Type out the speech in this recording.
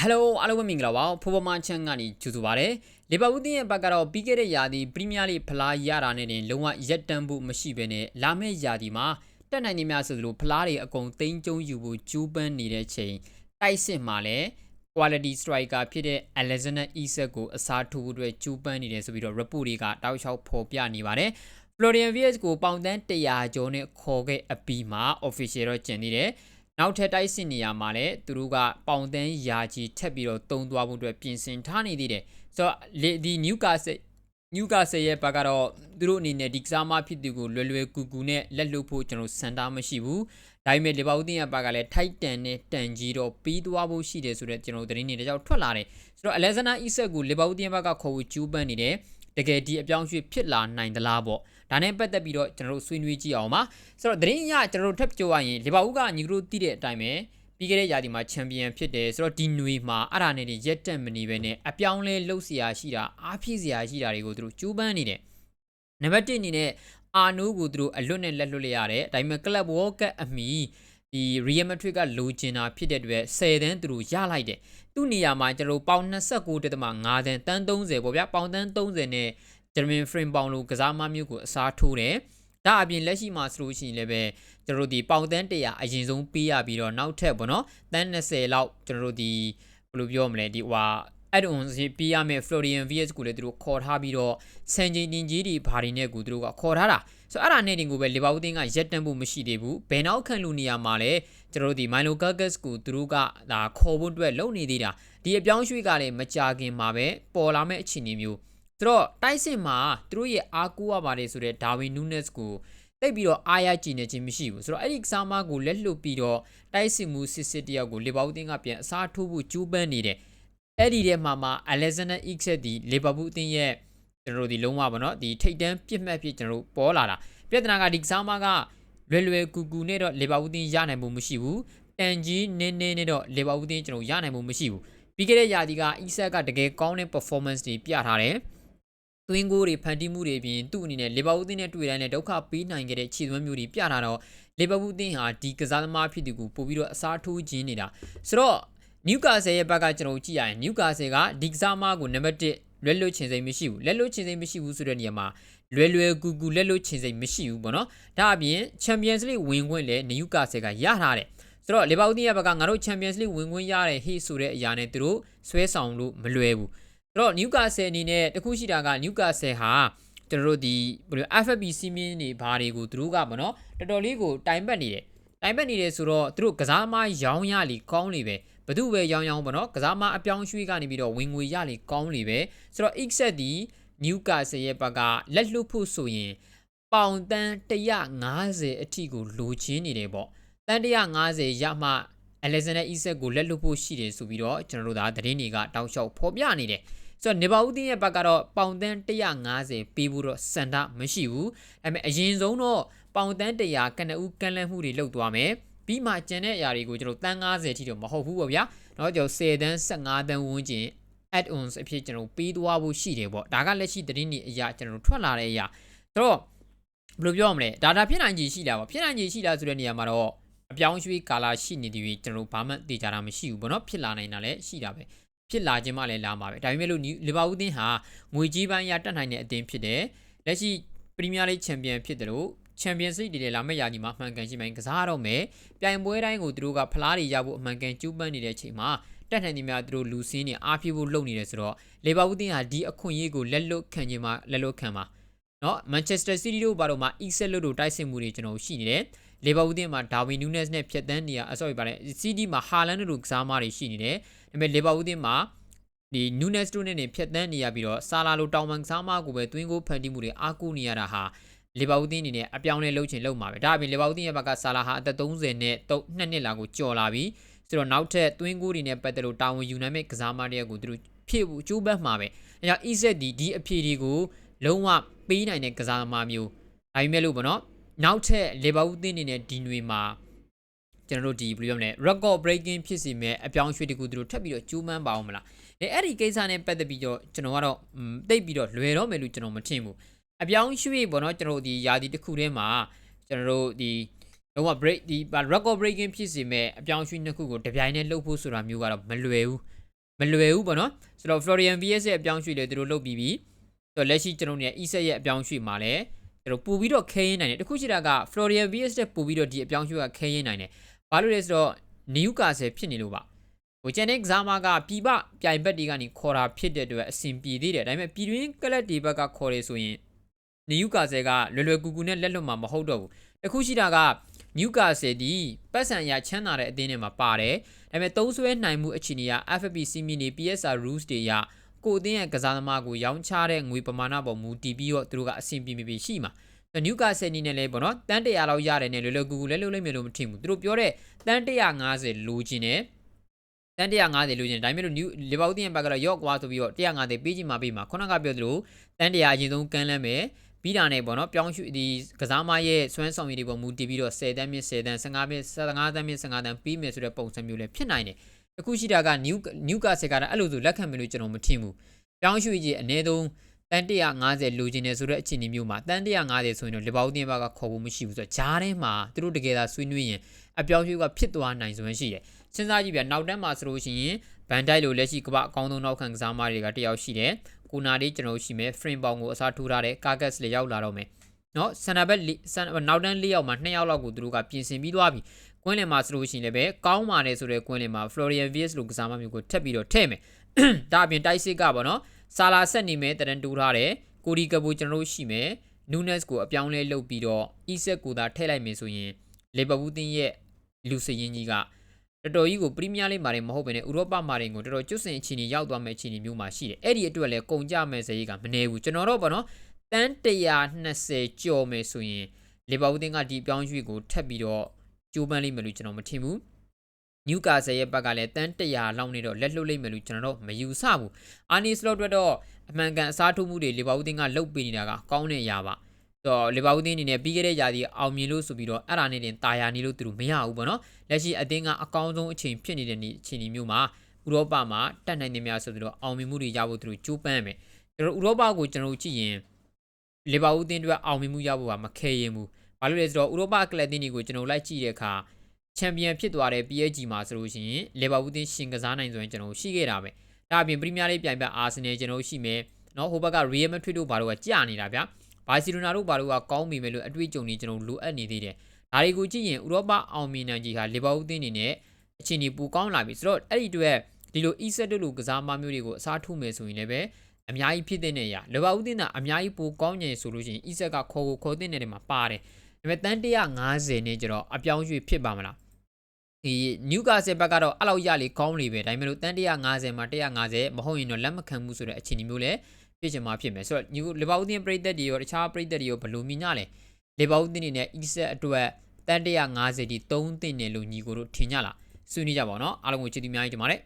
ဟယ်လိုအားလုံးပဲမင်္ဂလာပါဖိုးပေါ်မချန်ကနေကြိုဆိုပါရစေလီဗာပူးတင်းရဲ့ဘက်ကတော့ပြီးခဲ့တဲ့ရာသီပရီးမီးယားလိဖလားရတာနဲ့တင်လုံးဝရက်တန့်ဖို့မရှိဘဲနဲ့လာမယ့်ရာသီမှာတက်နိုင်နေများဆိုသလိုဖလားတွေအကုန်သိမ်းကျုံယူဖို့ကြိုးပမ်းနေတဲ့ချိန်တိုက်စစ်မှာလည်း quality striker ဖြစ်တဲ့ Alexander Isak ကိုအစားထိုးဖို့အတွက်ကြိုးပမ်းနေတယ်ဆိုပြီးတော့ report တွေကတောက်လျှောက်ဖော်ပြနေပါတယ် Florian Wirtz ကိုပေါင်တန်း100ကျော်နဲ့ခေါ်ခဲ့အပြီးမှာ official တော့ကျင်နေတယ် နောက်ထပ်တိုက်စစ်နေရာမှာလည်းသူတို့ကပေါင်တန်းယာကြီးထက်ပြီးတော့တုံသွားဖို့အတွက်ပြင်ဆင်ထားနေသေးတယ်ဆိုတော့လေဒီ Newcastle Newcastle ရဲ့ဘက်ကတော့သူတို့အနေနဲ့ဒီကစားမဖြစ်သူကိုလွယ်လွယ်ကူကူနဲ့လက်လွတ်ဖို့ကျွန်တော်စန်တာမရှိဘူးဒါပေမဲ့လီဗာပူးတင်ရဲ့ဘက်ကလည်းထိုက်တန်နဲ့တန်ကြီးတော့ပြီးသွားဖို့ရှိတယ်ဆိုတော့ကျွန်တော်သတင်းတွေတကြောက်ထွက်လာတယ်ဆိုတော့ Alexander Isak ကိုလီဗာပူးတင်ဘက်ကခေါ်ဖို့ကျူးပန်းနေတယ်တကယ်ဒီအပြောင်းအရွှေ့ဖြစ်လာနိုင်သလားပေါ့ ဒါနဲ့ပတ်သက်ပြီးတော့ကျွန်တော်တို့ဆွေးနွေးကြည့်အောင်ပါဆိုတော့သတင်းအရကျွန်တော်တို့ထပ်ပြောရရင်လီဗာပူးကညီကတို့သိတဲ့အတိုင်းပဲပြီးခဲ့တဲ့ရာသီမှာချန်ပီယံဖြစ်တယ်ဆိုတော့ဒီနွေမှာအဲ့ဒါနဲ့နေရက်တက်မနေပဲနဲ့အပြောင်းလဲလှုပ်เสียရှိတာအားဖြစ်เสียရှိတာတွေကိုသူတို့ကျူးပန်းနေတယ်နံပါတ်1အနေနဲ့အာနိုးကိုသူတို့အလွတ်နဲ့လက်လွတ်လိုက်ရတယ်ဒါပေမဲ့ကလပ်ဝေါ်ကတ်အမီဒီ Real Madrid ကလိုချင်တာဖြစ်တဲ့အတွက်10တန်းသူတို့ရလိုက်တယ်သူ့နေရာမှာကျွန်တော်ပေါင်29.5တန်းတန်း30ပေါ့ဗျာပေါင်တန်း30နဲ့ ဂျာမင်ဖရင်ပေါင်လိုကစားမမျိုးကိုအစားထိုးတယ်ဒါအပြင်လက်ရှိမှာဆိုလို့ရှိရင်လည်းပဲကျွန်တော်တို့ဒီပေါင်တန်း100အရင်ဆုံးပေးရပြီးတော့နောက်ထပ်ပေါ့နော်တန်း20လောက်ကျွန်တော်တို့ဒီဘယ်လိုပြောမလဲဒီဟွာ add-on ပေးရမယ့် Florian VS ကိုလည်းသူတို့ခေါ်ထားပြီးတော့စံချိန်တင်ကြီးတွေဘာတွေနဲ့ကိုသူတို့ကခေါ်ထားတာဆိုတော့အဲ့ဒါနဲ့တင်ကိုပဲလီဗာပူးတင်းကရက်တန့်ဖို့မရှိသေးဘူးဘယ်နောက်ခံလူနေရာမှာလဲကျွန်တော်တို့ဒီ Milo Gagas ကိုသူတို့ကဒါခေါ်ဖို့အတွက်လုပ်နေသေးတာဒီအပြောင်းရွှေ့ကလည်းမကြခင်မှာပဲပေါ်လာမယ့်အခြေအနေမျိုး ဆိုတော့တိုက်စစ်မှာသူတို့ရဲ့အားကိုးရပါတယ်ဆိုတဲ့ဒါဝင်နူးနက်စ်ကိုတိတ်ပြီးတော့အားရကြည်နေခြင်းမရှိဘူးဆိုတော့အဲ့ဒီကစားမကိုလက်လွတ်ပြီးတော့တိုက်စစ်မှုစစ်စစ်တယောက်ကိုလီဗာပူးတင်းကပြန်အစားထိုးဖို့ကြိုးပမ်းနေတယ်အဲ့ဒီထဲမှာမှာအလက်ဇန်ဒါအစ်ဆက်ဒီလီဗာပူးအသင်းရဲ့ကျွန်တော်တို့ဒီလုံးဝပေါ့နော်ဒီထိတ်တန်းပြစ်မှတ်ဖြစ်ကျွန်တော်တို့ပေါ်လာတာပြဿနာကဒီကစားမကလွယ်လွယ်ကူကူနဲ့တော့လီဗာပူးအသင်းရနိုင်မှုမရှိဘူးတန်ကြီးနင်းနင်းနဲ့တော့လီဗာပူးအသင်းကျွန်တော်ရနိုင်မှုမရှိဘူးပြီးခဲ့တဲ့ရာသီကအစ်ဆက်ကတကယ်ကောင်းတဲ့ performance တွေပြထားတယ် သွင်းကိုတွေဖန်တီးမှုတွေပြင်သူ့အနေနဲ့လီဗာပူးအသင်းနဲ့တွေ့တိုင်းနဲ့ဒုက္ခပေးနိုင်ခဲ့တဲ့ခြေသွမ်းမျိုးတွေပြထားတော့လီဗာပူးအသင်းဟာဒီကစားသမားဖြစ်သူကိုပို့ပြီးတော့အစားထိုးခြင်းနေတာဆိုတော့နျူကာဆယ်ရဲ့ဘက်ကကျွန်တော်ကြည့်ရရင်နျူကာဆယ်ကဒီကစားမကိုနံပါတ်1လွယ်လွတ်ချင်စိမ့်မရှိဘူးလက်လွတ်ချင်စိမ့်မရှိဘူးဆိုတဲ့နေရာမှာလွယ်လွယ်ကူကူလက်လွတ်ချင်စိမ့်မရှိဘူးပေါ့နော်ဒါအပြင် Champions League ဝင်ခွင့်လည်းနျူကာဆယ်ကရထားတယ်ဆိုတော့လီဗာပူးတင်းရဲ့ဘက်ကငါတို့ Champions League ဝင်ခွင့်ရတဲ့ဟေ့ဆိုတဲ့အရာနဲ့သူတို့ဆွဲဆောင်လို့မလွယ်ဘူး ဆိုတော့နျူကာဆယ်အနေနဲ့တခုရှိတာကနျူကာဆယ်ဟာကျွန်တော်တို့ဒီဘယ်လို FFP စီးမင်းတွေဘာတွေကိုသူတို့ကပေါ့နော်တော်တော်လေးကိုတိုင်ပတ်နေတယ်တိုင်ပတ်နေတယ်ဆိုတော့သူတို့ကစားသမားရောင်းရလီကောင်းလေပဲဘသူပဲရောင်းရောင်းပေါ့နော်ကစားမအပြောင်းရွှေ့ကနေပြီးတော့ဝင်ငွေရလေကောင်းလေပဲဆိုတော့ Xset ဒီ Newcastle ရဲ့ဘက်ကလက်လွတ်ဖို့ဆိုရင်ပေါင်တန်း150အထိကိုလိုချင်းနေတယ်ပေါ့တန်း150ရမှ Alexander Isak ကိုလက်လွတ်ဖို့ရှိတယ်ဆိုပြီးတော့ကျွန်တော်တို့ဒါသတင်းတွေကတောက်လျှောက်ဖော်ပြနေတယ် ဆိုတော့နေပါဦးတင်းရဲ့ဘက်ကတော့ပေါင်တန်း150ပေးဖို့တော့စန္ဒမရှိဘူးဒါပေမဲ့အရင်ဆုံးတော့ပေါင်တန်း100ကနဦးကန်လန့်မှုတွေလုပ်သွားမယ်ပြီးမှကျန်တဲ့အရာတွေကိုကျွန်တော်တန်း90ထိတော့မဟုတ်ဘူးပေါ့ဗျာเนาะကျွန်တော်10တန်း15တန်းဝန်းကျင် add-ons အဖြစ်ကျွန်တော်ပေးသွားဖို့ရှိတယ်ပေါ့ဒါကလက်ရှိသတင်းတွေအရာကျွန်တော်ထွက်လာတဲ့အရာဆိုတော့ဘယ်လိုပြောရမလဲ data ဖြစ်နိုင်ခြေရှိလားပေါ့ဖြစ်နိုင်ခြေရှိလားဆိုတဲ့နေရာမှာတော့အပြောင်းရွှေ့ကာလာရှိနေသည်ကျွန်တော်ဘာမှသိကြတာမရှိဘူးပေါ့နော်ဖြစ်လာနိုင်တာလည်းရှိတာပဲ ဖြစ်လာခြင်းမှလည်းလာမှာပဲဒါပေမဲ့လို့လီဗာပူးသင်းဟာငွေကြီးပိုင်းရတက်နိုင်တဲ့အသင်းဖြစ်တယ်လက်ရှိပရီးမီးယားလိချန်ပီယံဖြစ်တယ်လို့ချန်ပီယံစ်လိတွေလည်းလာမယ့်ရာသီမှာအမှန်ကန်ရှိမှန်ကစားတော့မယ်ပြိုင်ပွဲတိုင်းကိုသူတို့ကဖလားတွေရဖို့အမှန်ကန်ကျူးပန်းနေတဲ့အချိန်မှာတက်နိုင်နေများသူတို့လူစင်းနေအားပြေဖို့လုပ်နေတယ်ဆိုတော့လေဘာဝူးတင်းဟာဒီအခွင့်အရေးကိုလက်လွတ်ခံခြင်းမှာလက်လွတ်ခံပါ နော်မန်ချက်စတာစီးတီးတို့ဘာလို့မှအီဆက်လွတ်တို့တိုက်စစ်မှုတွေကျွန်တော်ရှိနေတယ်လေဘာဝူးတင်းမှာဒါဝီနူးနက်စ်နဲ့ဖြတ်တန်းနေရအဆော့ပါလေစီးတီးမှာဟာလန်တို့ကစားမတွေရှိနေတယ်ဒါပေမဲ့လေဘာဝူးတင်းမှာဒီနူးနက်စ်တို့နဲ့ဖြတ်တန်းနေရပြီးတော့ဆာလာလိုတောင်ပန်ကစားမကိုပဲတွင်းကိုဖန်တီးမှုတွေအားကိုးနေရတာဟာလီဗာပူးတင်းအနေနဲ့အပြောင်းလဲလုပ်ချင်လုပ်မှာပဲဒါအပြင်လီဗာပူးတင်းရဲ့ဘက်ကဆာလာဟာအသက်30နဲ့2နှစ်လာကိုကျော်လာပြီဆိုတော့နောက်ထပ်တွင်းကိုတွေနဲ့ပတ်သက်လို့တာဝန်ယူနိုင်မဲ့ကစားမတွေကိုသူတို့ဖြည့်ဖို့ကြိုးပမ်းမှာပဲအဲကြောင့် EZ ဒီဒီအဖြေတွေကိုလုံးဝ ပေးနိုင်တဲ့ကစားသမားမျိုးဒါပေမဲ့လို့ပေါ့နော်နောက်ထပ်လီဗာပူးတင်းအနေနဲ့ဒီຫນွေမှာကျွန်တော်တို့ဒီဘယ်လိုပြောမလဲ record breaking ဖြစ်စီမဲ့အပြောင်းရွှေ့တကူသူတို့ထပ်ပြီးတော့ကြိုးပမ်းပါအောင်မလားအဲအဲ့ဒီကိစ္စနဲ့ပတ်သက်ပြီးတော့ကျွန်တော်ကတော့တိတ်ပြီးတော့လွယ်တော့မယ်လို့ကျွန်တော်မထင်ဘူးအပြောင်းရွှေ့ပေါ့နော်ကျွန်တော်တို့ဒီယာဒီတစ်ခုထဲမှာကျွန်တော်တို့ဒီလုံးဝ break ဒီ record breaking ဖြစ်စီမဲ့အပြောင်းရွှေ့နှစ်ခုကိုတပြိုင်တည်းလုပ်ဖို့ဆိုတာမျိုးကတော့မလွယ်ဘူးမလွယ်ဘူးပေါ့နော်ဆိုတော့ Florian VS ရဲ့အပြောင်းရွှေ့လေသူတို့လုပ်ပြီးပြီ ဆိုတော့လက်ရှိကျွန်တော်တို့ရဲ့ E7 ရဲ့အပြောင်းရွှေ့မှာလည်းကျွန်တော်ပို့ပြီးတော့ခဲရင်နိုင်တယ်တခုရှိတာက Florian VS တဲ့ပို့ပြီးတော့ဒီအပြောင်းရွှေ့ကခဲရင်နိုင်တယ်ဘာလို့လဲဆိုတော့ Newcastle ဖြစ်နေလို့ပါဟိုကျန်တဲ့ကစားမကပြည်ပပြိုင်ဘက်တွေကနေခေါ်တာဖြစ်တဲ့အတွက်အဆင်ပြေသေးတယ်ဒါပေမဲ့ပြည်တွင်းကလပ်တွေဘက်ကခေါ်တယ်ဆိုရင် Newcastle ကလွယ်လွယ်ကူကူနဲ့လက်လွတ်မှာမဟုတ်တော့ဘူးတခုရှိတာက Newcastle ဒီပတ်စံရချမ်းသာတဲ့အသင်းတွေမှာပါတယ်ဒါပေမဲ့သုံးဆွဲနိုင်မှုအခြေအနေက FFP စီမီနေ PSR rules တွေရ ကိုအသင်းရဲ့ကစားသမားကိုရောင်းချတဲ့ငွေပမာဏပေါ်မူတည်ပြီးတော့သူတို့ကအဆင်ပြေပြေရှိမှာနျူကာဆယ်နီနဲ့လည်းပေါ့နော်တန်း100လောက်ရတယ်နဲ့လွယ်လွယ်ကူကူလဲလုပ်လိုက်မယ်လို့မထင်ဘူးသူတို့ပြောတဲ့တန်း150လိုချင်တယ်တန်း150လိုချင်တယ်ဒါပေမဲ့လို့ new လီဗာပူးတင်ဘက်ကတော့ရော့ကွာဆိုပြီးတော့150ပေးချင်မှပေးမှာခုနကပြောသလိုတန်း100အရင်ဆုံးကမ်းလမ်းမယ်ပြီးတာနဲ့ပေါ့နော်ပြောင်းရွှေ့ဒီကစားမရဲ့စွမ်းဆောင်ရည်တွေပေါ်မူတည်ပြီးတော့10တန်းမြင့်10တန်း15မြင့်15တန်းမြင့်15တန်းပြီးမယ်ဆိုတဲ့ပုံစံမျိုးလည်းဖြစ်နိုင်တယ် အခုရှိတာက new new ကစက်ကတော့အဲ့လိုဆိုလက်ခံမယ်လို့ကျွန်တော်မထင်ဘူးပြောင်းရွှေ့ကြီးအနည်းဆုံးတန်150လိုချင်တယ်ဆိုတဲ့အခြေအနေမျိုးမှာတန်150ဆိုရင်တော့လီဗာပူးတင်ဘက်ကခေါ်ဖို့မရှိဘူးဆိုတော့ဂျားထဲမှာသူတို့တကယ်သာဆွေးနွေးရင်အပြောင်းရွှေ့ကဖြစ်သွားနိုင်စွမ်းရှိတယ်စဉ်းစားကြည့်ပြနောက်တန်းမှာဆိုလို့ရှိရင်ဘန်ဒိုက်လိုလက်ရှိကမ္ဘာအကောင်းဆုံးနောက်ခံကစားမတွေကတယောက်ရှိတယ်ကိုနာလေးကျွန်တော်ရှိမယ်ဖရင်ပေါင်ကိုအစားထိုးထားတဲ့ကာကတ်လေးရောက်လာတော့မယ်နော်ဆန်နာဘက်ဆန်နောက်တန်း၄ယောက်မှာ2ယောက်လောက်ကိုသူတို့ကပြင်ဆင်ပြီးသွားပြီ ကွင်းလင်မှာဆိုလို့ရှိရင်လည်းပဲကောင်းပါတယ်ဆိုတဲ့ကွင်းလင်မှာ Florian Vies လိုကစားမမျိုးကိုထပ်ပြီးတော့ထည့်မယ်ဒါအပြင်တိုက်စစ်ကပေါ့နော်ဆာလာဆက်နေမယ်တရန်တူထားတယ်ကိုဒီကဘူကျွန်တော်တို့ရှိမယ်နူးနက်စ်ကိုအပြောင်းလဲလုပ်ပြီးတော့အီဆက်ကိုသာထည့်လိုက်မယ်ဆိုရင်လီဗာပူးတင်းရဲ့လူစရင်ကြီးကတော်တော်ကြီးကိုပရီးမီးယားလိဂ်မှာတင်မဟုတ်ဘဲနဲ့ဥရောပမှာတင်ကိုတော်တော်ကျွတ်စင်အခြေအနေရောက်သွားမယ့်အခြေအနေမျိုးမှာရှိတယ်အဲ့ဒီအတွက်လည်းကုန်ကြမဲ့စရိတ်ကမနေဘူးကျွန်တော်တို့ပေါ့နော်တန်း120ကျော်မယ်ဆိုရင်လီဗာပူးတင်းကဒီပြောင်းရွှေ့ကိုထပ်ပြီးတော့ ကြိုးပမ်းလိမ့်မယ်လို့ကျွန်တော်မထင်ဘူးနျူကာဆယ်ရဲ့ဘက်ကလည်းတန်း100လောက်နေတော့လက်လွတ်လိမ့်မယ်လို့ကျွန်တော်တို့မယူဆဘူးအာနီစလော့အတွက်တော့အမှန်ကန်အစားထိုးမှုတွေလီဗာပူးတင်းကလုပ်ပေးနေတာကကောင်းတဲ့အရာပါတော့လီဗာပူးတင်းအနေနဲ့ပြီးခဲ့တဲ့ရာသီအောင်မြင်လို့ဆိုပြီးတော့အဲ့ဒါနဲ့တင်တာယာနေလို့သူတို့မရဘူးပေါ့နော်လက်ရှိအသင်းကအကောင်းဆုံးအချိန်ဖြစ်နေတဲ့အခြေအနေမျိုးမှာဥရောပမှာတက်နိုင်နေများဆိုပြီးတော့အောင်မြင်မှုတွေရဖို့သူတို့ကြိုးပမ်းမယ်ကျွန်တော်ဥရောပကိုကျွန်တော်ကြည့်ရင်လီဗာပူးတင်းအတွက်အောင်မြင်မှုရဖို့ကမခဲရင်ဘူး ဘာလို့လဲဆိုတော့ဥရောပကလပ်တင်းတွေကိုကျွန်တော်လိုက်ကြည့်တဲ့အခါချန်ပီယံဖြစ်သွားတဲ့ PSG မှာဆိုလို့ရှိရင်လီဗာပူးတင်းရှင်ကစားနိုင်ဆိုရင်ကျွန်တော်ရှိခဲ့တာပဲဒါအပြင်ပရီးမီးယားလိပြိုင်ဘက်အာဆင်နယ်ကျွန်တော်ရှိမယ်နော်ဟိုဘက်က Real Madrid တို့ဘာလို့ကကြာနေတာဗျာဘာစီလိုနာတို့ဘာလို့ကကောင်းပြီမယ်လို့အတွေ့အကြုံတွေကျွန်တော်လိုအပ်နေသေးတယ်ဒါတွေကိုကြည့်ရင်ဥရောပအောင်မြင်နိုင်ကြီးဟာလီဗာပူးတင်းနေနဲ့အချိန်ကြီးပူကောင်းလာပြီဆိုတော့အဲ့ဒီအတွက်ဒီလို E7 တို့လိုကစားမမျိုးတွေကိုအစားထိုးမယ်ဆိုရင်လည်းပဲအများကြီးဖြစ်တဲ့နေရလီဗာပူးတင်းကအများကြီးပိုကောင်းနေဆိုလို့ရှိရင် E7 ကခေါ်ကိုခေါ်တဲ့နေတယ်မှာပါတယ် ဒါပေမဲ့တန်း150နဲ့ကျတော့အပြောင်းရွှေ့ဖြစ်ပါမလားဒီနျူကာဆယ်ဘက်ကတော့အဲ့လောက်ရလေကောင်းလေပဲဒါပေမဲ့လို့တန်း150မှာ150မဟုတ်ရင်တော့လက်မခံဘူးဆိုတဲ့အခြေအနေမျိုးလည်းဖြစ်ချင်မှဖြစ်မယ်ဆိုတော့ညီလီဗာပူးတင်းပရိသတ်တွေရောတခြားပရိသတ်တွေရောဘယ်လိုမြင်ကြလဲလီဗာပူးတင်းနေနဲ့အီဆက်အတွက်တန်း150ဒီ3တင်တယ်လို့ညီကိုတို့ထင်ကြလားဆွေးနွေးကြပါတော့အားလုံးကိုချစ်သူများကြီးတင်ပါတယ်